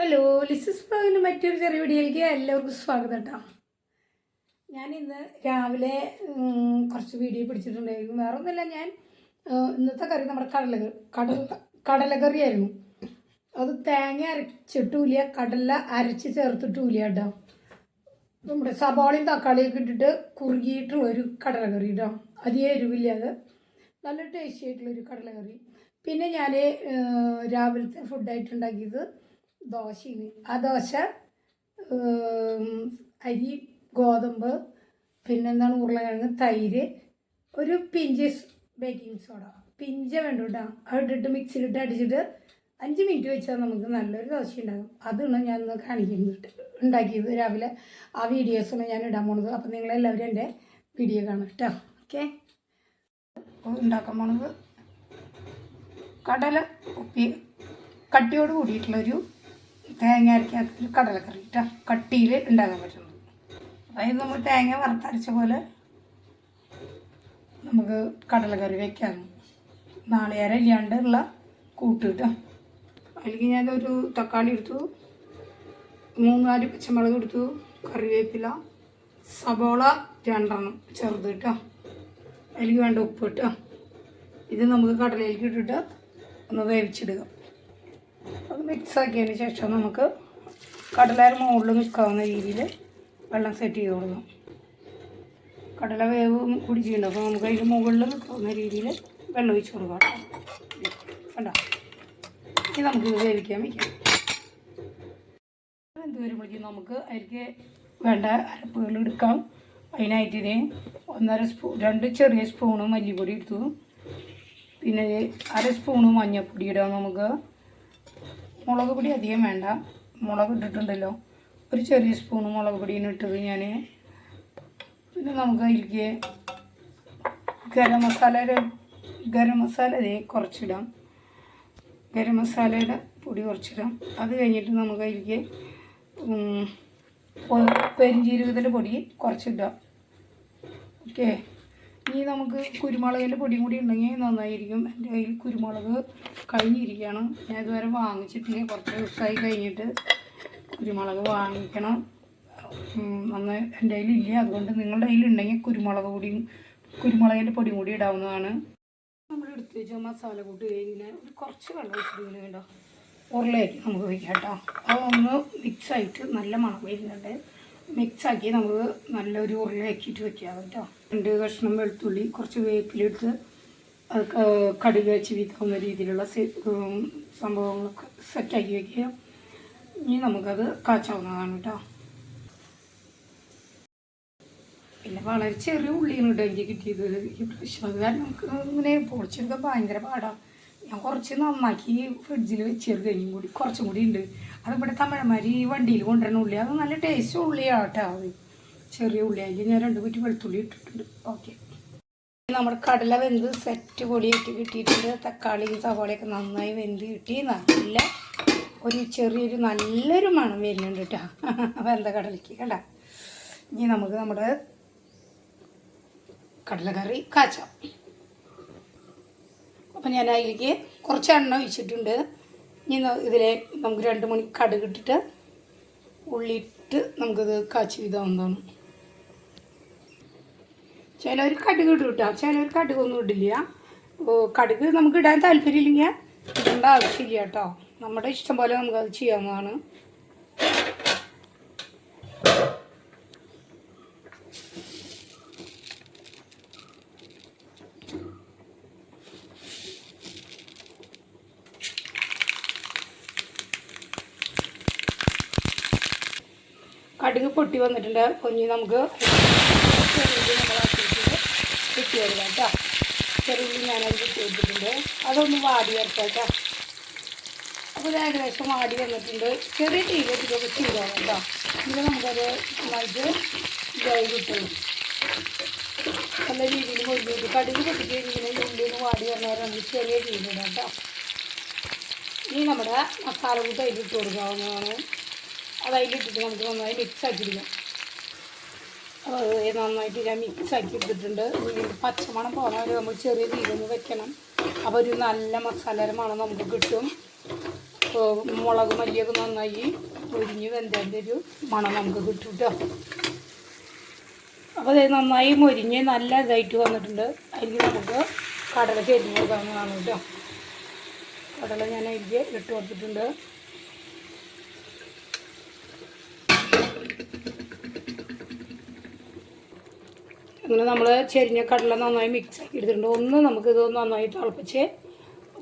Hello ലിസസ് ബ്ലോഗിന്റെ മറ്റൊരു ചെറിയ വീഡിയോയിലേക്ക് എല്ലാവർക്കും സ്വാഗതം കേട്ടോ ഞാൻ ഇന്ന് രാവിലെ കുറച്ച് വീഡിയോ പിടിച്ചിട്ടുണ്ടായിരുന്നു. വേറെ ഒന്നുമില്ല ഞാൻ ഇന്നത്തെ കറി നമ്മുടെ കടല കടല കടലക്കറിയായിരുന്നു അത് തേങ്ങ അരച്ചിട്ടൂല കടല അരച്ച് ചേർത്തിട്ടൂല കേട്ടോ നമ്മുടെ സവാളയും തക്കാളിയൊക്കെ ഇട്ടിട്ട് കുറുകിയിട്ടുള്ള ഒരു കടലക്കറി കേട്ടോ അധികം എരിവില്ലാതെ നല്ല ടേസ്റ്റി ആയിട്ടുള്ളൊരു കടലക്കറി പിന്നെ ഞാൻ രാവിലത്തെ ഫുഡായിട്ട് ഉണ്ടാക്കിയത് ദോശയാണ് ആ ദോശ അരി ഗോതമ്പ് പിന്നെന്താണ് ഉരുളക്കിഴങ്ങ് തൈര് ഒരു പിഞ്ച് ബേക്കിംഗ് സോഡ. പിഞ്ച വേണ്ട കേട്ടോ. അതിട്ടിട്ട് മിക്സിയിലിട്ട് അടിച്ചിട്ട് അഞ്ച് മിനിറ്റ് വെച്ചാൽ നമുക്ക് നല്ലൊരു ദോശ ഉണ്ടാകും അതാണ് ഞാൻ ഇന്ന് കാണിക്കുന്നത് ഉണ്ടാക്കിയത് രാവിലെ. ആ വീഡിയോസാണ് ഞാൻ ഇടാൻ പോണത്. അപ്പം നിങ്ങളെല്ലാവരും എന്റെ വീഡിയോ കാണാം കേട്ടോ. ഓക്കെ. ഉണ്ടാക്കാൻ പോണത് കടല ഉപ്പി കട്ടിയോട് കൂടിയിട്ടുള്ളൊരു തേങ്ങ അരക്കാത്തൊരു കടലക്കറി ഇട്ട കട്ടിയിൽ ഉണ്ടാക്കാൻ പറ്റുന്നത്. അതായത് നമ്മൾ തേങ്ങ വറുത്തരച്ച പോലെ നമുക്ക് കടലക്കറി വെക്കാം നാളികേരം ഇല്ലാണ്ടുള്ള കൂട്ട് കേട്ടോ അതിലേക്ക് ഞാനൊരു തക്കാളി എടുത്തു. മൂന്നാൽ പച്ചമുളക് എടുത്തു. കറിവേപ്പില സബോള രണ്ടെണ്ണം ചെറുത് കേട്ടോ അതിലേക്ക് വേണ്ട ഉപ്പ് കേട്ടോ ഇത് നമുക്ക് കടലയിലേക്ക് ഇട്ടിട്ട് ഒന്ന് വേവിച്ചിടുക. അത് മിക്സ് ആക്കിയതിന് ശേഷം നമുക്ക് കടലയുടെ മുകളിൽ നിൽക്കാവുന്ന രീതിയിൽ വെള്ളം സെറ്റ് ചെയ്ത് കൊടുക്കാം. കടല വേവ് കുടിച്ചിട്ടുണ്ട്. അപ്പോൾ നമുക്ക് അതിന്റെ മുകളിൽ നിൽക്കാവുന്ന രീതിയിൽ വെള്ളം ഒഴിച്ച് കൊടുക്കാം. കണ്ടോ? ഇനി നമുക്ക് ഇത് വേവിക്കാൻ വയ്ക്കാം എന്ത് വരുമ്പോഴേക്കും നമുക്ക് അതിലേക്ക് വേണ്ട അരപ്പുകൾ എടുക്കാം. അതിനായിട്ട് ഇതിന് ഒന്നര സ്പൂൺ രണ്ട് ചെറിയ സ്പൂണ് മല്ലിപ്പൊടി എടുത്തു. പിന്നെ അര സ്പൂണ് മഞ്ഞൾപ്പൊടി ഇടാം നമുക്ക്. മുളക് പൊടി അധികം വേണ്ട. മുളക് ഇട്ടിട്ടുണ്ടല്ലോ. ഒരു ചെറിയ സ്പൂണ് മുളക് പൊടിയാണ് ഇട്ടത് ഞാൻ പിന്നെ നമുക്ക് അതിലേക്ക് ഗരം മസാലയുടെ ഗരം മസാല ഇതേ കുറച്ചിടാം. ഗരം മസാലയുടെ പൊടി കുറച്ചിടാം. അത് കഴിഞ്ഞിട്ട് നമുക്ക് അതിലേക്ക് ഉം, പൊ- പൊടി കുറച്ചിടാം. ഓക്കെ. ഇനി നമുക്ക് കുരുമുളകിന്റെ പൊടിയും കൂടി ഉണ്ടെങ്കിൽ നന്നായിരിക്കും. എന്റെ കയ്യിൽ കുരുമുളക് കഴിഞ്ഞിരിക്കുകയാണ്. ഞാൻ ഇതുവരെ വാങ്ങിച്ചിട്ടില്ല. കുറച്ച് ദിവസമായി കഴിഞ്ഞിട്ട് കുരുമുളക് വാങ്ങിക്കണം. അന്ന് എന്റെ കയ്യിലില്ല. അതുകൊണ്ട് നിങ്ങളുടെ കയ്യിലുണ്ടെങ്കിൽ കുരുമുളക് കൂടിയും കുരുമുളകിന്റെ പൊടിയും കൂടി ഇടാവുന്നതാണ്. നമ്മൾ എടുത്ത് വെച്ച മസാല കൂട്ട് ഇങ്ങനെ ഒരു കുറച്ച് വെള്ളം ഒഴിച്ചിട്ട് വേണ്ട ഉരുളയാക്കി നമുക്ക് വയ്ക്കാം കേട്ടോ. അതൊന്ന് മിക്സായിട്ട് നല്ല മണം വരുന്നുണ്ട്. മിക്സാക്കി നമുക്ക് നല്ലൊരു ഉരുളയാക്കിയിട്ട് വെക്കാം കേട്ടോ. രണ്ട് കഷ്ണം വെളുത്തുള്ളി കുറച്ച് വേപ്പിലെടുത്ത് കടുക് വെച്ച് വീക്കാവുന്ന രീതിയിലുള്ള സംഭവങ്ങളൊക്കെ സെറ്റാക്കി വെക്കുക. ഇനി നമുക്കത് കാച്ചാവുന്നതാണ് കേട്ടോ പിന്നെ വളരെ ചെറിയ ഉള്ളിയാണ് കേട്ടോ എനിക്ക് കിട്ടിയത് ഈ പ്രശ്നം കാരണം നമുക്ക് ഇങ്ങനെ പൊളിച്ചെടുക്കാൻ ഭയങ്കര പാടാണ് ഞാൻ കുറച്ച് നന്നാക്കി ഫ്രിഡ്ജിൽ വെച്ചെടുക്കും കൂടി. കുറച്ചും കൂടി ഉണ്ട്. അത് തമിഴന്മാർ ഈ വണ്ടിയിൽ കൊണ്ടുവരുന്ന ഉള്ളി. അത് നല്ല ടേസ്റ്റ് ഉള്ളിയാട്ടോ അത്. ചെറിയ ഉള്ളി. അതിൽ ഞാൻ രണ്ട് കുറ്റി വെളുത്തുള്ളി ഇട്ടിട്ടുണ്ട്. ഓക്കെ നമ്മുടെ കടല വെന്ത് സെറ്റ് പൊടിയായിട്ട് കിട്ടിയിട്ടുണ്ട്. തക്കാളിയും സവാളയൊക്കെ നന്നായി വെന്ത് കിട്ടി. നല്ല ഒരു ചെറിയൊരു നല്ലൊരു മണം വരുന്നുണ്ട് കേട്ടോ വെന്ത കടലയ്ക്ക് കേട്ടോ ഇനി നമുക്ക് നമ്മുടെ കടലക്കറി കാച്ചാം. അപ്പം ഞാൻ അതിലേക്ക് കുറച്ച് എണ്ണ ഒഴിച്ചിട്ടുണ്ട്. ഇനി ഇതിലെ നമുക്ക് രണ്ട് മണി കടുകിട്ടിട്ട് ഉള്ളിയിട്ട് നമുക്കിത് കാച്ചി ഇതാവുന്നതാണ് ചിലവർ കടുക് ഇടും കേട്ടോ. ചിലവർ കടുകൊന്നും ഇടില്ല. കടുക് നമുക്ക് ഇടാൻ താല്പര്യമില്ലെങ്കിൽ ഇടേണ്ട ആവശ്യമില്ല കേട്ടോ. നമ്മുടെ ഇഷ്ടം പോലെ നമുക്കത് ചെയ്യാവുന്നതാണ്. കടുക് പൊട്ടി വന്നിട്ടുണ്ട്. കൊഞ്ഞ് നമുക്ക് കൊടുക്കാം കേട്ടോ. ചെറുള്ളി ഞാനത് കൊടുത്തിട്ടുണ്ട് അതൊന്ന് വാടി വരട്ടെ കേട്ടോ. അപ്പോൾ ഏകദേശം വാടി വന്നിട്ടുണ്ട്. ചെറിയ തീ വെച്ചിട്ടൊക്കെ ചെയ്തോളാം കേട്ടോ. ഇത് നമുക്കത് നന്നായിട്ട് ഇതായി കിട്ടും നല്ല രീതിയിൽ മൊഴിഞ്ഞിട്ട് കടുക് പൊട്ടിച്ച് ഇങ്ങനെ ഉള്ളിൽ നിന്ന് വാടി വന്നവരെ നമുക്ക് ചെറിയ തീയിലിടാം കേട്ടോ. ഇനി നമ്മുടെ മസാല കൂട്ട് അതിലിട്ട് കൊടുക്കാവുന്നതാണ്. അത് അതിലിട്ടിട്ട് നമുക്ക് നന്നായി മിക്സ് അത് നന്നായിട്ട് ഞാൻ മിക്സ് ആക്കി എടുത്തിട്ടുണ്ട്. പച്ചമണം പോകാൻ നമ്മൾ ചെറിയ തീരുന്ന് വെക്കണം. അപ്പോൾ ഒരു നല്ല മസാലയുടെ മണം നമുക്ക് കിട്ടും. മുളക് മല്ലിയൊക്കെ നന്നായി പൊരിഞ്ഞ് വെന്തതിന്റെ ഒരു മണം നമുക്ക് കിട്ടും കേട്ടോ അപ്പോൾ അത് നന്നായി മൊരിഞ്ഞ് നല്ല ഇതായിട്ട് വന്നിട്ടുണ്ട്. അതിൽ നമുക്ക് കടല ചെരിഞ്ഞ് കൊടുക്കാവുന്നതാണ് കേട്ടോ കടല ഞാൻ അതിൽ ഇട്ട് കൊടുത്തിട്ടുണ്ട്. അങ്ങനെ നമ്മൾ ചെരിഞ്ഞ കടല നന്നായി മിക്സ് ആക്കി എടുത്തിട്ടുണ്ട്. ഒന്ന് നമുക്കിത് നന്നായി തിളപ്പിച്ച്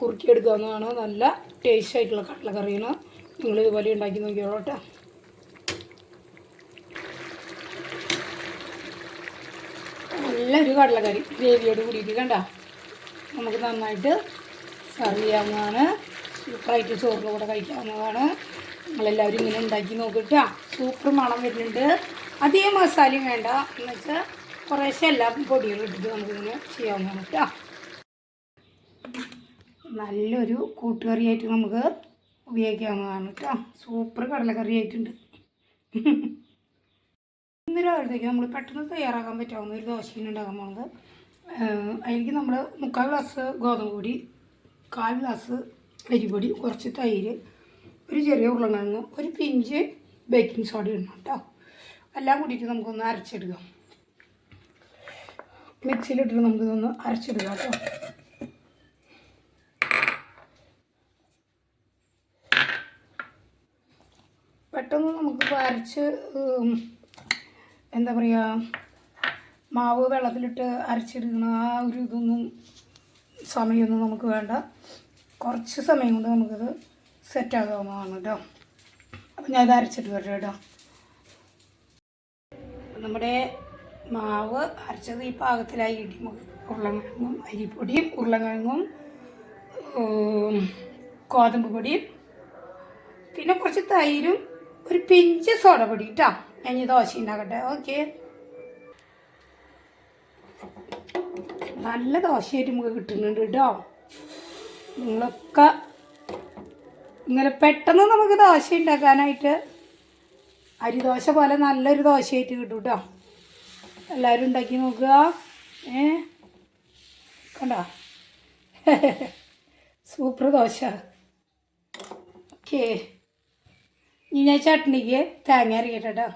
കുറുക്കിയെടുക്കാവുന്നതാണ്. നല്ല ടേസ്റ്റ് ആയിട്ടുള്ള കടലക്കറിയാണ്. നിങ്ങൾ ഇതുപോലെ ഉണ്ടാക്കി നോക്കിയോളൂ കേട്ടോ. നല്ലൊരു കടലക്കറി ഗ്രേവിയോട് കൂടിയിട്ട് കണ്ട. നമുക്ക് നന്നായിട്ട് സെർവ് ചെയ്യാവുന്നതാണ്. സൂപ്പറായിട്ട് ചോറിന്റെ കൂടെ കഴിക്കാവുന്നതാണ്. നിങ്ങളെല്ലാവരും ഇങ്ങനെ ഉണ്ടാക്കി നോക്കിട്ടാ സൂപ്പർ മണം വരുന്നുണ്ട്. അധികം മസാലയും വേണ്ട. എന്ന് വെച്ചാൽ കുറേശ്ശെ എല്ലാ പൊടികളും ഇട്ടിട്ട് നമുക്കിങ്ങനെ ചെയ്യാവുന്നതാണ് കേട്ടോ നല്ലൊരു കൂട്ടുകറിയായിട്ട് നമുക്ക് ഉപയോഗിക്കാവുന്നതാണ് കേട്ടോ സൂപ്പർ കടലക്കറി ആയിട്ടുണ്ട് ഇന്ന് രാവിലത്തേക്ക് നമ്മൾ പെട്ടെന്ന് തയ്യാറാക്കാൻ പറ്റാവുന്ന ഒരു ദോശയാണ് ഉണ്ടാക്കാൻ പോകുന്നത് അതിലേക്ക് നമ്മൾ മുക്കാൽ ഗ്ലാസ് ഗോതമ്പ് പൊടി കാൽ ഗ്ലാസ് അരിപ്പൊടി കുറച്ച് തൈര് ഒരു ചെറിയ ഉരുളക്കിഴങ്ങ് ഒരു പിഞ്ച് ബേക്കിംഗ് സോഡ ഇടണം കേട്ടോ എല്ലാം കൂടിയിട്ട് നമുക്കൊന്ന് അരച്ചെടുക്കാം. മിക്സിയിലിട്ടിട്ട് നമുക്കിതൊന്ന് അരച്ചെടുക്കാം കേട്ടോ. പെട്ടെന്ന് നമുക്ക് അരച്ച് എന്താ പറയുക മാവ് വെള്ളത്തിലിട്ട് അരച്ചെടുക്കണ ആ ഒരു ഇതൊന്നും സമയമൊന്നും നമുക്ക് വേണ്ട. കുറച്ച് സമയം കൊണ്ട് നമുക്കത് സെറ്റാകാവുന്നതാണ് കേട്ടോ. അപ്പം ഞാൻ ഇത് അരച്ചിട്ട് വരാം കേട്ടോ. നമ്മുടെ മാവ് അരച്ചത് ഈ പാകത്തിലായി കിട്ടി നമുക്ക് അരിപ്പൊടിയും ഉരുളക്കിഴങ്ങും കോതമ്പ് പൊടിയും പിന്നെ കുറച്ച് തൈരും ഒരു പിഞ്ച് സോഡ പൊടി കേട്ടോ ഞാൻ ഈ ദോശ ഉണ്ടാക്കട്ടെ ഓക്കെ. നല്ല ദോശയായിട്ട് നമുക്ക് കിട്ടുന്നുണ്ട് കേട്ടോ നിങ്ങളൊക്കെ ഇങ്ങനെ പെട്ടെന്ന് നമുക്ക് ദോശ ഉണ്ടാക്കാനായിട്ട് അരിദോശ പോലെ നല്ലൊരു ദോശയായിട്ട് കിട്ടും കേട്ടോ എല്ലാവരും ഉണ്ടാക്കി നോക്കുക. ഏ? കണ്ട? സൂപ്പർ ദോശ. ഓക്കേ. ഇനി ഞാൻ ചട്നിക്ക് തേങ്ങ അരിയട്ടെ കേട്ടോ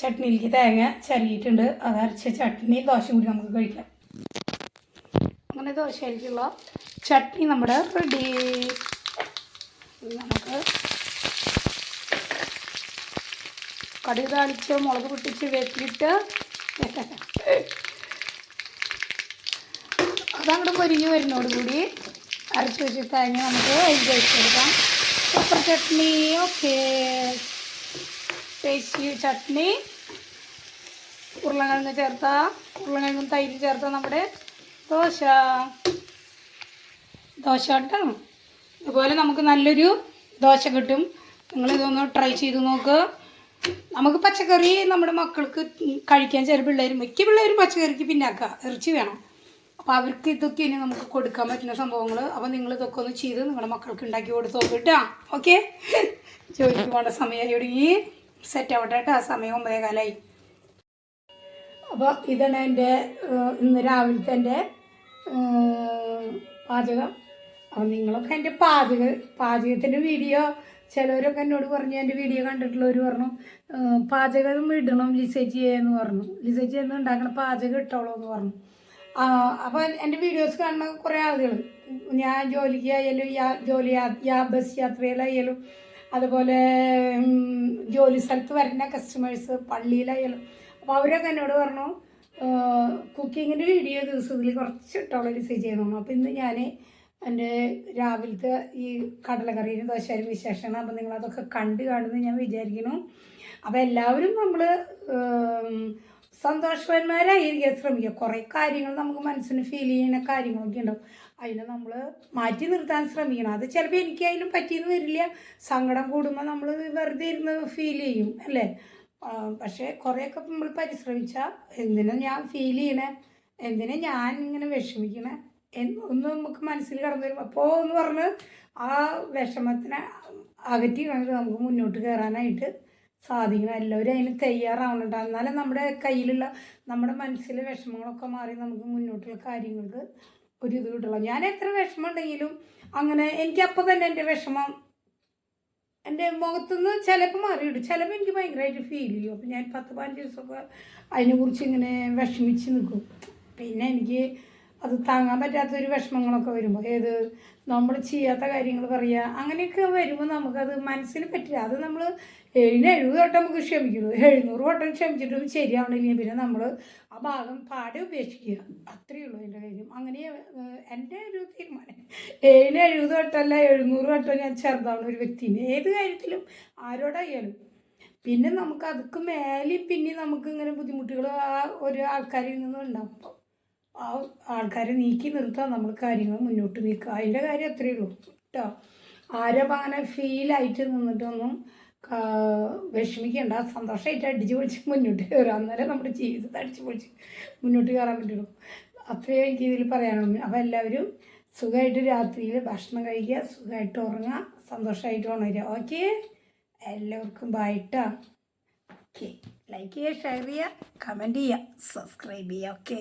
ചട്നിയിലേക്ക് തേങ്ങ ചരിയിട്ടുണ്ട് അത് അരച്ച ചട്നി ദോശ കൂടി നമുക്ക് കഴിക്കാം. അങ്ങനെ ദോശയിലേക്കുള്ള ചട്നി നമ്മുടെ റെഡി. നമുക്ക് കടുക് താളിച്ച് മുളക് പൊട്ടിച്ച് വെച്ചിട്ട് അതങ്ങോട്ട് പൊരിഞ്ഞ് വരുന്നതോടുകൂടി അരച്ച് വെച്ച് തേങ്ങ നമുക്ക് അതിൽ വെച്ചെടുക്കാം pepper chutney okay. Tasty chutney ഉരുളക്കിഴങ്ങ് ചേർത്ത ഉരുളക്കിഴങ്ങും തൈര് ചേർത്ത നമ്മുടെ ദോശ. ദോശ കേട്ടോ അതുപോലെ നമുക്ക് നല്ലൊരു ദോശ കിട്ടും. നിങ്ങളിതൊന്ന് ട്രൈ ചെയ്ത് നോക്ക്. നമുക്ക് പച്ചക്കറി നമ്മുടെ മക്കൾക്ക് കഴിക്കാൻ ചില പിള്ളേർ മിക്ക പിള്ളേരും പച്ചക്കറിക്ക് പിന്നാക്കുക ഇറച്ചി വേണം. അപ്പോൾ അവർക്ക് ഇതൊക്കെ ഇനി നമുക്ക് കൊടുക്കാൻ പറ്റുന്ന സംഭവങ്ങൾ അപ്പോൾ നിങ്ങൾ ഇതൊക്കെ ഒന്ന് ചെയ്ത് നിങ്ങളുടെ മക്കൾക്ക് ഉണ്ടാക്കി കൊടുത്ത് നോക്കിട്ടാ ഓക്കെ? ജോലിക്ക് പോകേണ്ട സമയമായി ഒടുങ്ങി സെറ്റ് ആവട്ടെ കേട്ടോ സമയം ഒമ്പതേ കാലമായി അപ്പോൾ ഇതാണ് എന്റെ ഇന്ന് രാവിലത്തെ എന്റെ പാചകം. അപ്പം നിങ്ങളൊക്കെ എന്റെ പാചക പാചകത്തിന്റെ വീഡിയോ ചിലവരൊക്കെ എന്നോട് പറഞ്ഞു എന്റെ വീഡിയോ കണ്ടിട്ടുള്ളവർ പറഞ്ഞു പാചകം ഇടണം ലിസേജി എന്ന് പറഞ്ഞു. ലിസേജി എന്ന് ഉണ്ടാക്കണം പാചകം ഇട്ടോളൂ എന്ന് പറഞ്ഞു. അപ്പോൾ എന്റെ വീഡിയോസ് കാണുന്ന കുറേ ആളുകൾ ഞാൻ ജോലിക്ക് ആയാലും യാ ജോലി യാ- ബസ് യാത്രയിലായാലും അതുപോലെ ജോലി സ്ഥലത്ത് വരുന്ന കസ്റ്റമേഴ്സ് പള്ളിയിലായാലും അപ്പോൾ അവരൊക്കെ എന്നോട് പറഞ്ഞു കുക്കിങ്ങിന്റെ വീഡിയോ ദിവസത്തിൽ കുറച്ച് ഇട്ടോളം ലിസേജ് ചെയ്യുന്നു അപ്പോൾ ഇന്ന് ഞാൻ എന്റെ രാവിലത്തെ ഈ കടലക്കറിയും ദോശയും വിശേഷമാണ് നിങ്ങൾ നിങ്ങളതൊക്കെ കണ്ട് കാണുമെന്ന് ഞാൻ വിചാരിക്കുന്നു. അപ്പോൾ എല്ലാവരും നമ്മൾ സന്തോഷവാന്മാരായിരിക്കാൻ ശ്രമിക്കുക. കുറേ കാര്യങ്ങൾ നമുക്ക് മനസ്സിന് ഫീൽ ചെയ്യുന്ന കാര്യങ്ങളൊക്കെ ഉണ്ടാവും. അതിനെ നമ്മൾ മാറ്റി നിർത്താൻ ശ്രമിക്കണം. അത് ചിലപ്പോൾ എനിക്ക് അതിലും പറ്റിയെന്ന് വരില്ല. സങ്കടം കൂടുമ്പോൾ നമ്മൾ വെറുതെ ഇരുന്ന് ഫീൽ ചെയ്യും അല്ലേ? പക്ഷേ കുറേയൊക്കെ നമ്മൾ പരിശ്രമിച്ചാൽ എന്തിനാ ഞാൻ ഫീൽ ചെയ്യണേ? എന്തിനാ ഞാൻ ഇങ്ങനെ വിഷമിക്കണേ? ഒന്ന് നമുക്ക് മനസ്സിൽ കടന്നു വരും അപ്പോൾ എന്ന് പറഞ്ഞ് ആ വിഷമത്തിനെ അകറ്റി കളഞ്ഞിട്ട് നമുക്ക് മുന്നോട്ട് കയറാനായിട്ട് സാധിക്കണം. എല്ലാവരും അതിന് തയ്യാറാവണുണ്ട്. എന്നാലും നമ്മുടെ കയ്യിലുള്ള നമ്മുടെ മനസ്സിലെ വിഷമങ്ങളൊക്കെ മാറി നമുക്ക് മുന്നോട്ടുള്ള കാര്യങ്ങൾക്ക് ഒരു ഇത് കിട്ടുള്ളൂ ഞാൻ എത്ര വിഷമം ഉണ്ടെങ്കിലും അങ്ങനെ എനിക്ക് അപ്പോൾ തന്നെ എന്റെ വിഷമം എന്റെ മുഖത്തുനിന്ന് ചിലപ്പോൾ മാറിയിടും. ചിലപ്പോൾ എനിക്ക് ഭയങ്കരമായിട്ട് ഫീൽ ചെയ്യും. അപ്പോൾ ഞാൻ പത്ത് പതിനഞ്ച് ദിവസമൊക്കെ അതിനെക്കുറിച്ച് ഇങ്ങനെ വിഷമിച്ച് നിൽക്കും. പിന്നെ എനിക്ക് അത് താങ്ങാൻ പറ്റാത്തൊരു വിഷമങ്ങളൊക്കെ വരുമ്പോൾ ഏത് നമ്മൾ ചെയ്യാത്ത കാര്യങ്ങൾ പറയുക അങ്ങനെയൊക്കെ വരുമ്പോൾ നമുക്കത് മനസ്സിന് പറ്റില്ല. അത് നമ്മൾ ഏഴിന് എഴുപത് വട്ടം നമുക്ക് ക്ഷമിക്കുന്നു. എഴുന്നൂറ് വട്ടം ക്ഷമിച്ചിട്ടും ശരിയാവണില്ലെങ്കിൽ പിന്നെ നമ്മൾ ആ ഭാഗം പാടെ ഉപേക്ഷിക്കുക. അത്രയേ ഉള്ളൂ എന്റെ കാര്യം. അങ്ങനെ എന്റെ ഒരു തീരുമാനം. ഏഴിന് എഴുപത് വട്ടമല്ല എഴുന്നൂറ് വട്ടം ഞാൻ ചെറുതാവുന്ന ഒരു വ്യക്തിന്. ഏത് കാര്യത്തിലും ആരോടായാലും. പിന്നെ നമുക്ക് അതൊക്കെ മേലെ പിന്നെ നമുക്ക് ഇങ്ങനെ ബുദ്ധിമുട്ടുകൾ ആ ഒരു ആൾക്കാരിൽ നിന്നും ഉണ്ടാകും അപ്പോൾ ആ ആൾക്കാരെ നീക്കി നിർത്താൻ നമ്മൾ കാര്യങ്ങൾ മുന്നോട്ട് നീക്കുക. അതിന്റെ കാര്യം അത്രയേ ഉള്ളൂ. കേട്ടോ ആരും അങ്ങനെ ഫീലായിട്ട് നിന്നിട്ടൊന്നും വിഷമിക്കേണ്ട. സന്തോഷമായിട്ട് അടിച്ചു പൊളിച്ച് മുന്നോട്ട് കയറുക അന്നേരം നമ്മുടെ ജീവിതത്തെ അടിച്ചു പൊളിച്ച് മുന്നോട്ട് കയറാൻ പറ്റുള്ളൂ. അത്രയേ എനിക്ക് ഇതിൽ പറയാനുള്ളൂ. അപ്പോൾ എല്ലാവരും സുഖമായിട്ട് രാത്രിയിൽ ഭക്ഷണം കഴിക്കുക സുഖമായിട്ട് ഉറങ്ങുക സന്തോഷമായിട്ട് ഉണരുക. ഓക്കെ? എല്ലാവർക്കും ബായിട്ടാ ഓക്കെ. ലൈക്ക് ചെയ്യുക ഷെയർ ചെയ്യുക കമന്റ് ചെയ്യുക സബ്സ്ക്രൈബ് ചെയ്യുക. ഓക്കെ.